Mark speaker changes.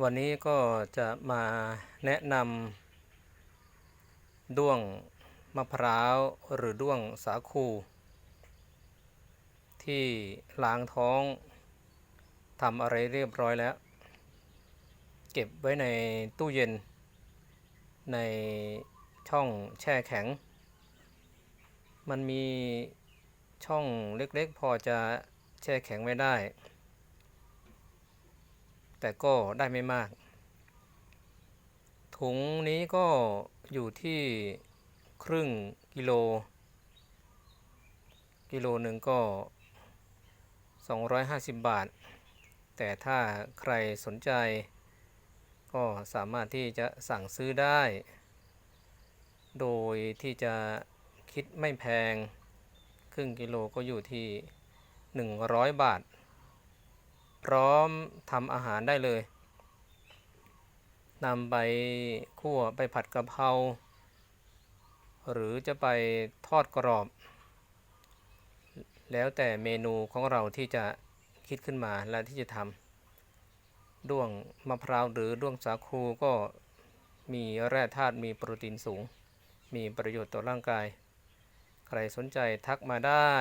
Speaker 1: วันนี้ก็จะมาแนะนำด้วงมะพร้าวหรือด้วงสาคู ที่ล้างท้องทำอะไรเรียบร้อยแล้ว เก็บไว้ในตู้เย็น ในช่องแช่แข็ง มันมีช่องเล็กๆ พอจะแช่แข็งไว้ได้ แต่ก็ได้ไม่มาก ถุงนี้ก็อยู่ที่ครึ่งกิโล กิโลหนึ่งก็ 250 บาท แต่ถ้าใครสนใจ ก็สามารถที่จะสั่งซื้อได้ โดยที่จะคิดไม่แพง ครึ่งกิโลก็อยู่ที่ 100 บาท พร้อมทำอาหารได้เลยนำไปคั่วไปผัดกะเพราหรือจะไปทอดกรอบ แล้วแต่เมนูของเราที่จะคิดขึ้นมาและที่จะทำด้วงมะพร้าวหรือด้วงสาคูก็มีแร่ธาตุมีโปรตีนสูง มีประโยชน์ต่อร่างกาย ใครสนใจทักมาได้